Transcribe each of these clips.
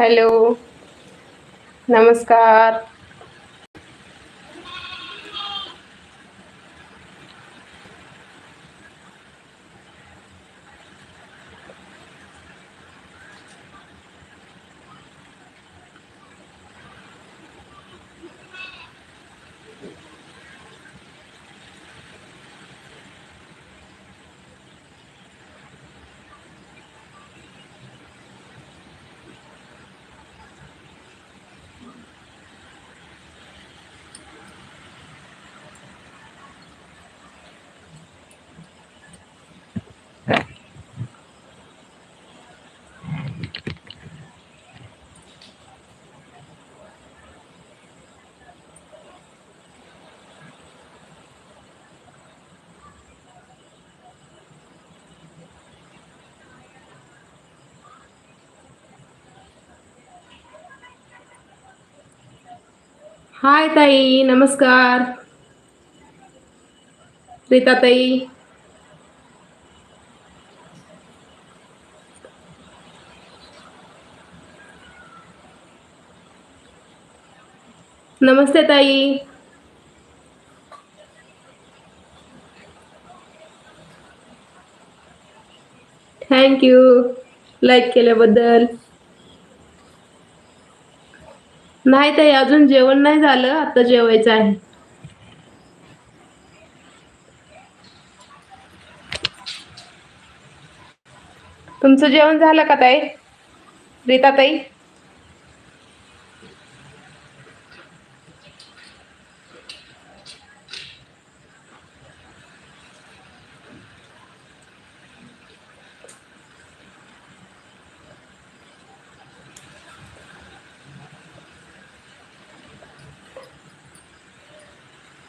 Hello. नमस्कार. हाय ताई नमस्कार। रीता ताई नमस्ते ताई थँक्यू लाईक केल्याबद्दल। नाही ताई अजून जेवण नाही झालं. आता जेवायचं आहे. तुमचं जेवण झालं का ताई? रीता ताई?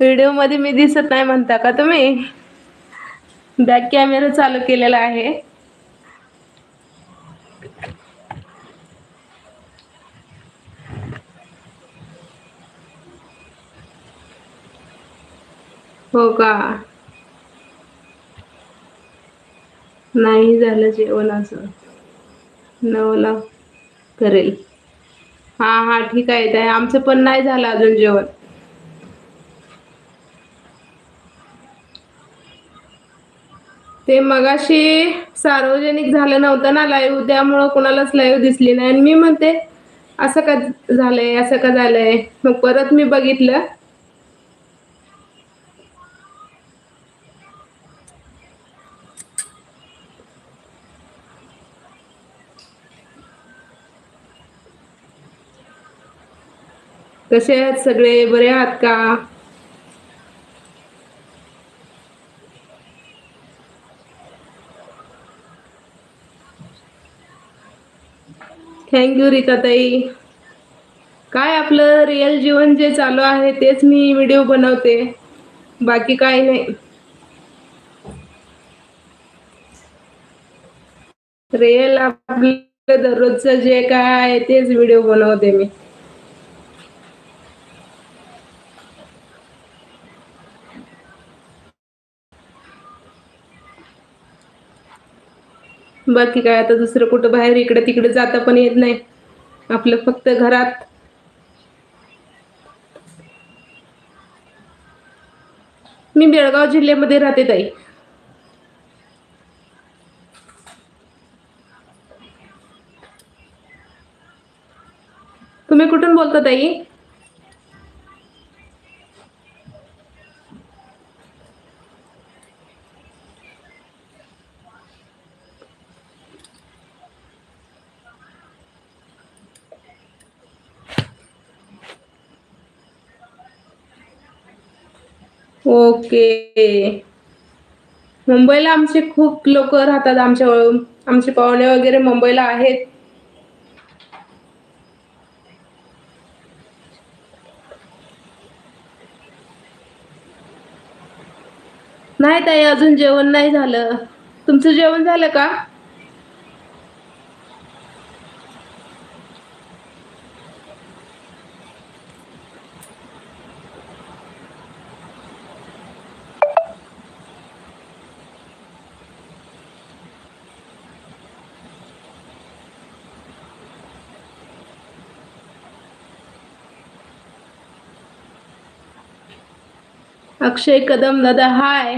व्हिडिओमध्ये मी दिसत नाही म्हणता का तुम्ही? बॅक कॅमेरा चालू केलेला आहे. हो का? नाही झालं जेवण असं. नऊला करेल. हा हा ठीक आहे आमचं पण नाही झालं अजून जेवण. ते मगाशी सार्वजनिक झालं नव्हतं ना लाईव्ह त्यामुळं कोणालाच लाईव्ह दिसली नाही. आणि मी म्हणते असं का झालंय असं का झालंय? मग परत मी बघितलं. कसे आहेत सगळे? बरे आहात का? थँक्यू ताई काय आपलं रिअल जीवन जे चालू आहे तेच मी व्हिडिओ बनवते. बाकी काही नाही. रिअल आपलं दररोजचं जे काय आहे तेच व्हिडिओ बनवते मी. बाकी काय आता दुसरं कुठं बाहेर इकडे तिकडे जाता पण येत नाही. आपलं फक्त घरात. मी बेळगाव जिल्ह्यामध्ये राहते ताई. तुम्ही कुठून बोलता ताई? ओके. मुंबईला आमचे खूप लोक राहतात आमच्या आमचे पाहुणे वगैरे मुंबईला आहेत. नाही ताई अजून जेवण नाही झालं. तुमचं जेवण झालं का? अक्षय कदम दादा हाय.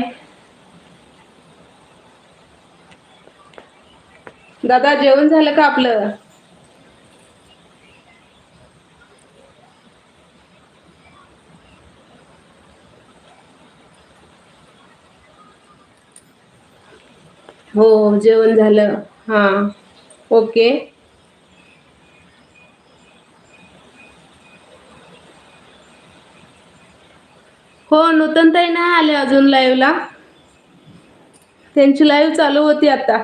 दादा जेवण झालं का आपलं? हो जेवण झालं. हा ओके. हो नूतन ताई नाही आले अजून लाईव्हला त्यांची लाईव्ह चालू होती आता.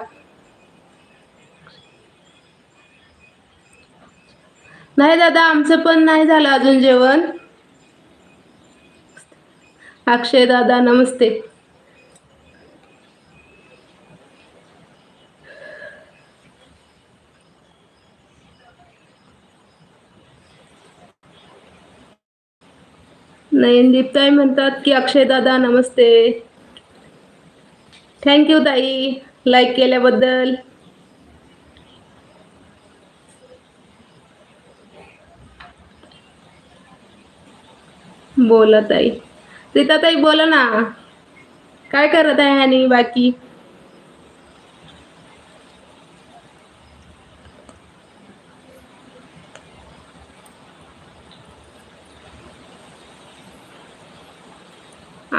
नाही दादा आमचं पण नाही झालं अजून जेवण. अक्षय दादा नमस्ते. नयनदीप ताई म्हणतात की अक्षय दादा नमस्ते. थँक्यू ताई लाईक केल्याबद्दल. बोला ताई. सीताताई बोला ना. काय करत आहे आणि बाकी?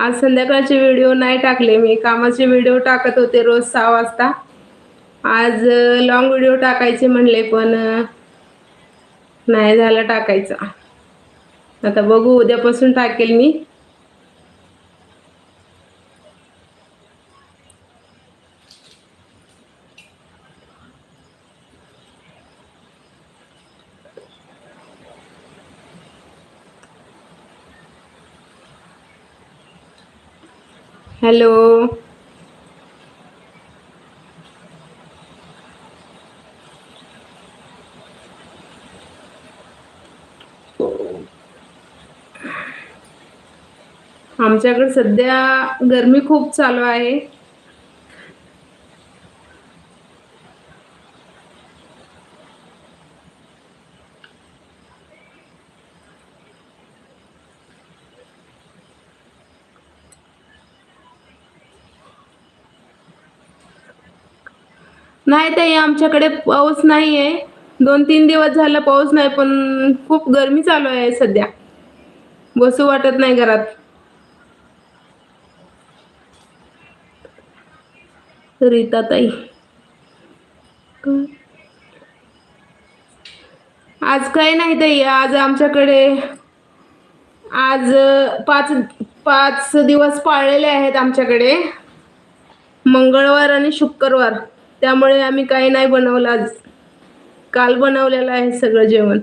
आज संध्याकाळचे व्हिडिओ नाही टाकले. मी कामाचे व्हिडिओ टाकत होते रोज सहा वाजता. आज लॉंग व्हिडिओ टाकायचे म्हणले पण नाही झालं टाकायचं. आता बघू उद्यापासून टाकेल मी. हॅलो. आमच्याकडे सध्या गरमी खूप चालू आहे. नाही ताई आमच्याकडे पाऊस नाही आहे दोन तीन दिवस झाला पाऊस नाही पण खूप गरमी चालू आहे सध्या. बसू वाटत नाही घरात. रीता ताई. आज काय नाही ताई आज आमच्याकडे आज पाच पाच दिवस पाळलेले आहेत आमच्याकडे. मंगळवार आणि शुक्रवार. त्यामुळे आम्ही काही नाही बनवलं आज. काल बनवलेलं आहे सगळं जेवण.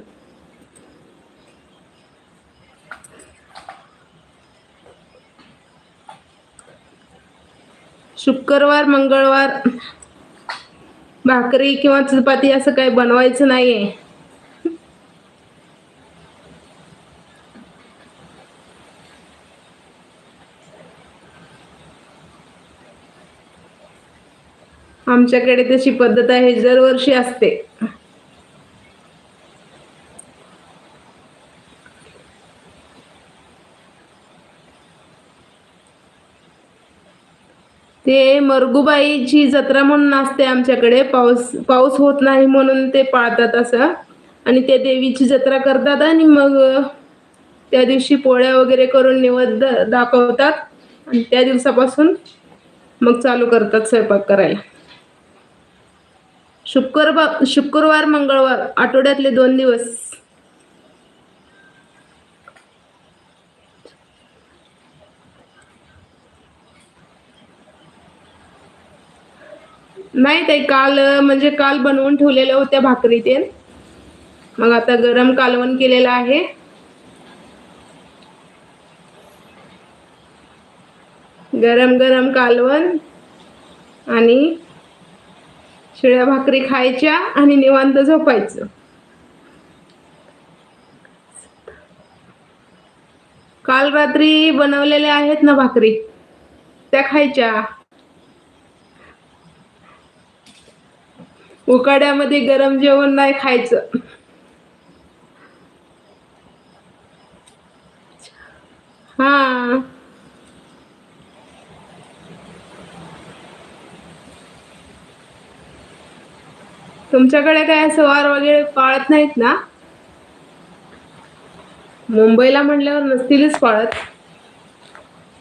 शुक्रवार मंगळवार भाकरी किंवा चपाती असं काही बनवायचं नाहीये. आमच्याकडे तशी पद्धत आहे दरवर्षी असते. ते मरगुबाईची जत्रा म्हणून असते आमच्याकडे. पाऊस पाऊस होत नाही म्हणून ते पाळतात असं. आणि त्या देवीची जत्रा करतात आणि मग त्या दिवशी पोळ्या वगैरे करून निवद दाखवतात. आणि त्या दिवसापासून मग चालू करतात स्वयंपाक करायला. शुक्रवार शुक्रवार मंगळवार आठवड्यातले दोन दिवस. नाही ते काल म्हणजे काल बनवून ठेवलेल्या होत्या भाकरी ते. मग आता गरम कालवण केलेलं आहे. गरम गरम कालवण आणि शिळ्या भाकरी खायच्या आणि निवांत झोपायचं. काल रात्री बनवलेल्या आहेत ना भाकरी? त्या खायच्या. उकाड्यामध्ये गरम जेवण नाही खायचं. हा. तुमच्याकडे काय असं वार वगैरे पाळत नाहीत ना? मुंबईला म्हणल्यावर नसतीलच पाळत.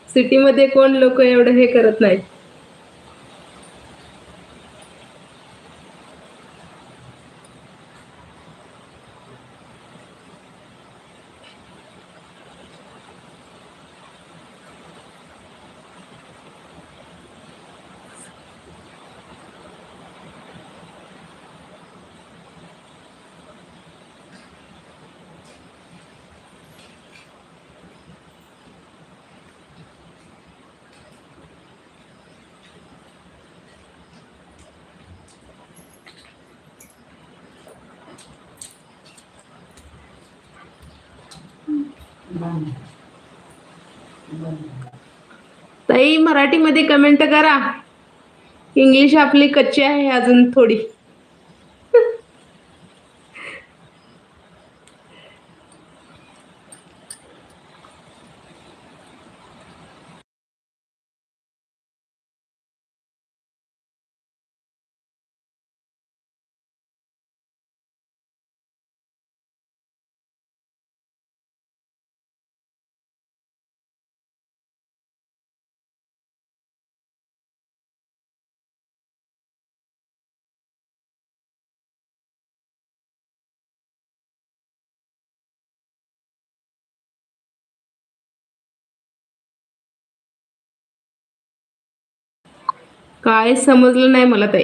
सिटीमध्ये कोण लोक एवढं हे करत नाहीत? ताई मराठीमध्ये कमेंट करा. इंग्लिश आपली कच्ची आहे अजून थोडी. काय समजलं नाही मला ते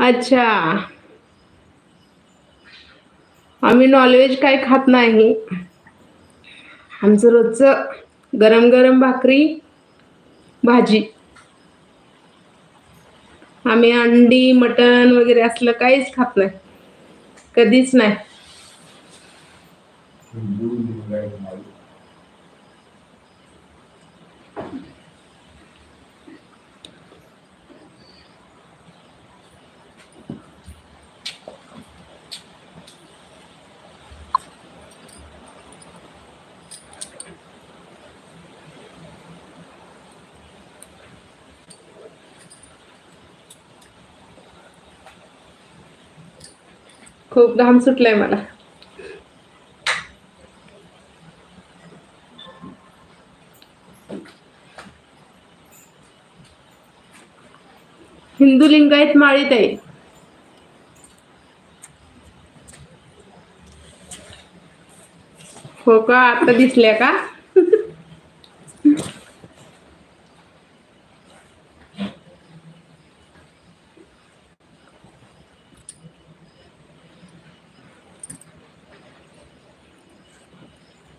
अच्छा. आम्ही नॉनव्हेज काय खात नाही. आमचं रोजचं गरम गरम भाकरी भाजी. आम्ही अंडी मटण वगैरे असलं काहीच खात नाही. कधीच नाही. खूप घाम सुटलाय मला. हिंदू लिंगायत माळीत आहे हो का? आता दिसल्या का?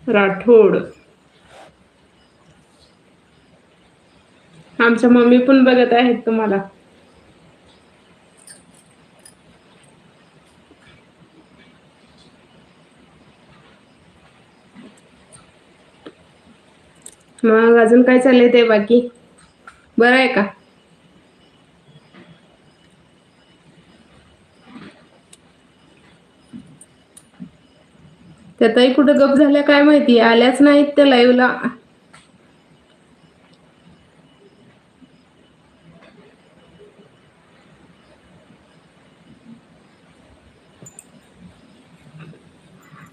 राठोड. आमच्या मम्मी पण बघत आहेत तुम्हाला. मग अजून काय चाललंय ते बाकी? बरं आहे का? त्या ताई कुठं गप झाल्या काय माहिती? आल्याच नाहीत त्या लाईव्हला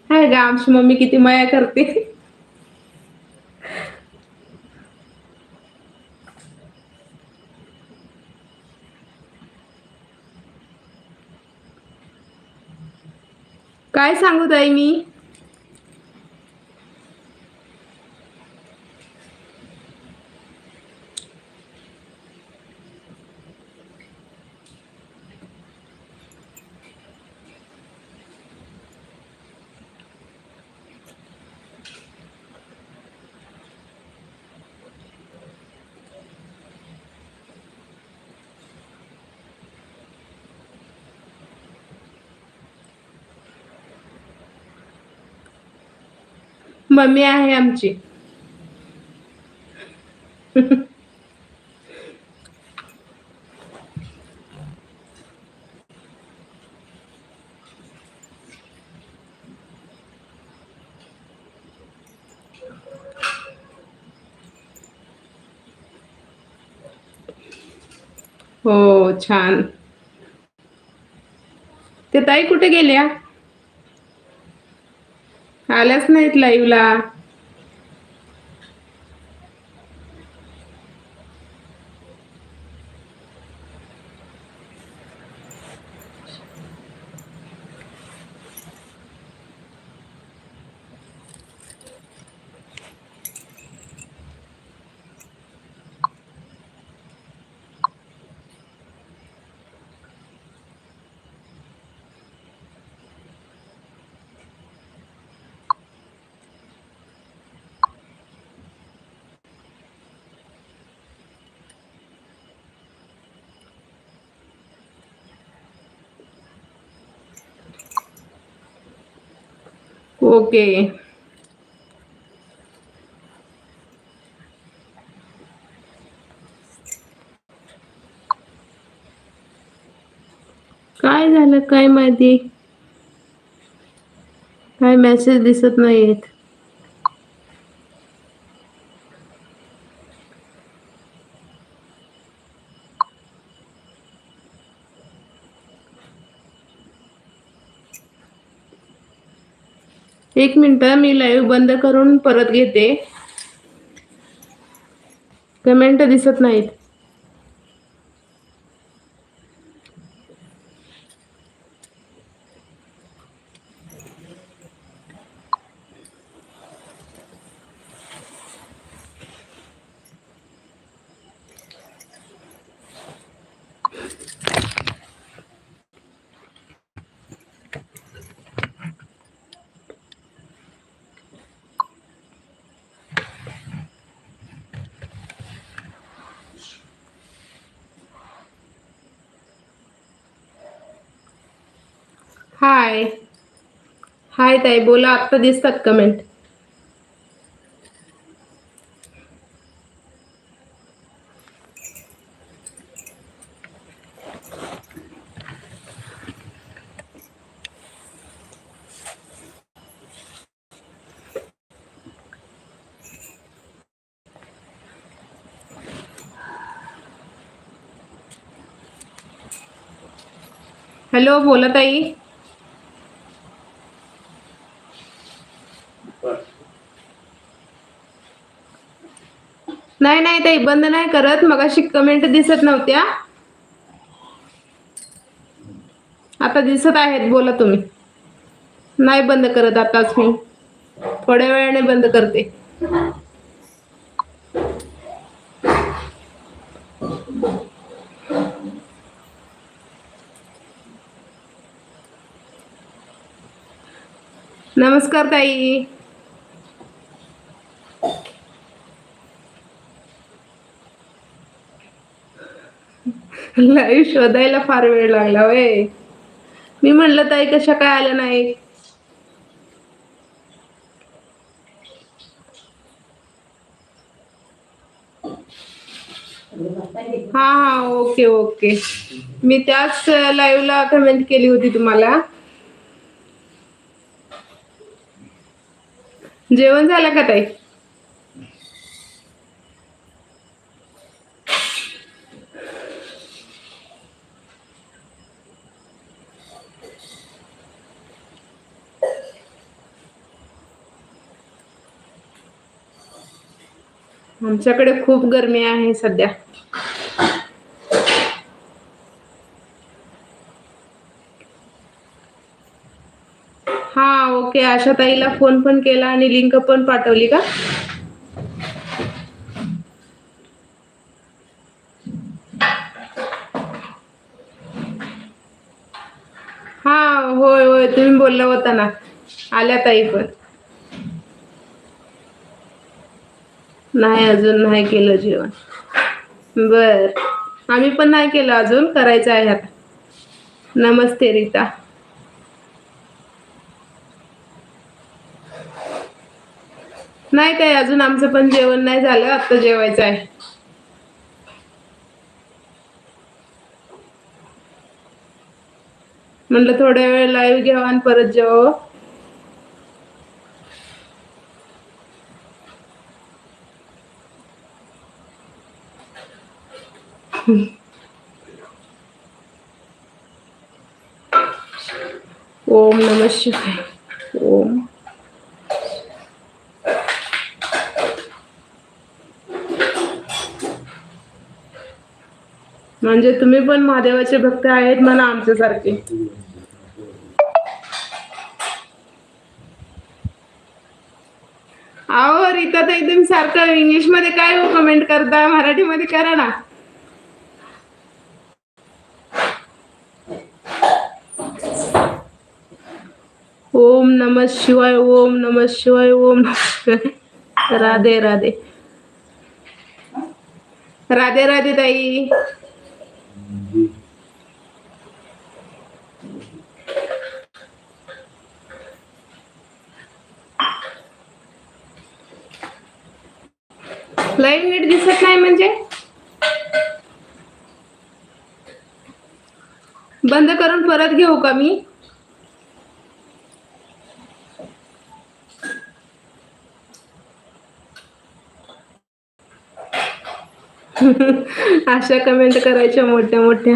हाय का आमची मम्मी किती माया करते. काय सांगू ताई मी? मम्मी आहे आमची. हो छान. ते ताई कुठे गेल्या? आल्याच नाहीत लाईव्हला ओके. काय झालं? काय माहिती? काय मेसेज दिसत नाहीत एक मिनटं मी लाईव्ह बंद करून परत घेते. कमेंट दिसत नाहीत. हाय हाय ताई. बोला आत्ता दिसतात कमेंट हॅलो बोला ताई. नाही नाही ताई बंद नाही करत. मग अशी कमेंट दिसत नव्हत्या. आता दिसत आहेत. बोला तुम्ही. नाही बंद करत आताच मी. थोड्या वेळाने बंद करते. नमस्कार ताई. लाईव्ह शोधायला फार वेळ लागला वय. मी म्हणलं ताई कशा काय आल्या नाही हा हा ओके ओके. मी त्याच लाईव्हला कमेंट केली होती तुम्हाला. जेवण झालं का ताई? आमच्याकडे खूप गरमी आहे सध्या. हा ओके. आशा ताईला फोन पण केला आणि लिंक पण पाठवली का? हा होय होय. तुम्ही बोलला होता ना. आल्या ताई पण. नाही अजून नाही केलं जेवण. बर. आम्ही पण नाही केलं अजून करायचं आहे आता. नमस्ते रीता. नाही काय अजून आमचं पण जेवण नाही झालं आता जेवायचं आहे. म्हटलं थोड्या वेळ लाईव्ह घ्यावा आणि परत जेवावं. ओम नम शिवाय। ओम। म्हणजे तुम्ही पण महादेवाचे भक्त आहेत म्हणा आमच्यासारखे. अहो रीता तर तुम्ही सारखं इंग्लिशमध्ये काय हो कमेंट करता? मराठीमध्ये करा ना ओम नम शिवाय ओम नम शिवाय ओम। राधे राधे। राधे राधे ताई। लाईव्ह नीट दिसत नाही म्हणजे? बंद करून परत घेऊ का मी? अशा कमेंट करायच्या मोठ्या मोठ्या.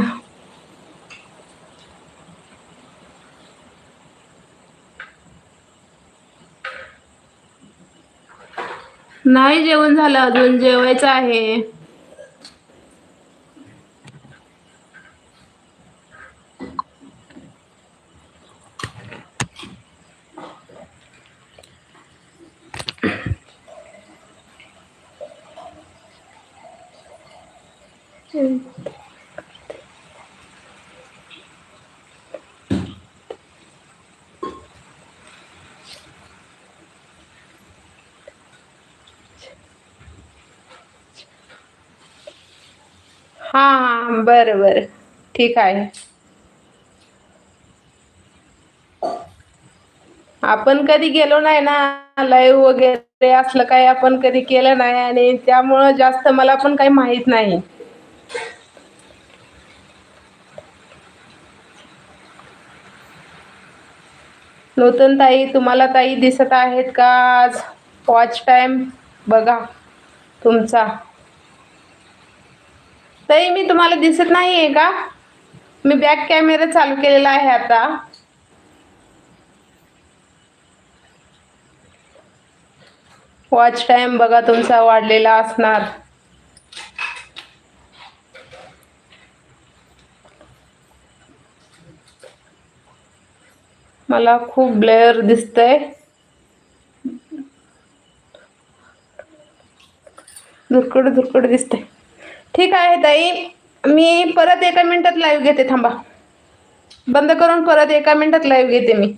नाही जेवण झालं अजून जेवायचं आहे. हा हा बरं बरं. ठीक आहे. आपण कधी गेलो नाही ना लाईव्ह वगैरे असलं काही आपण कधी केलं नाही आणि त्यामुळं जास्त मला पण काही माहीत नाही. नूतन ताई तुम्हाला ताई दिसत आहेत का आज? वॉच टाइम बघा तुमचा. ताई मी तुम्हाला दिसत नाही आहे का? मी बॅक कॅमेरा चालू केलेला आहे आता. वॉच टाइम बघा तुमचा वाढलेला असणार. मला खूप ब्लेअर दिसतंय. धुरकड धुरकड दिसतंय. ठीक आहे ताई मी परत एका मिनिटात लाईव्ह घेते थांबा. बंद करून परत एका मिनिटात लाईव्ह घेते मी.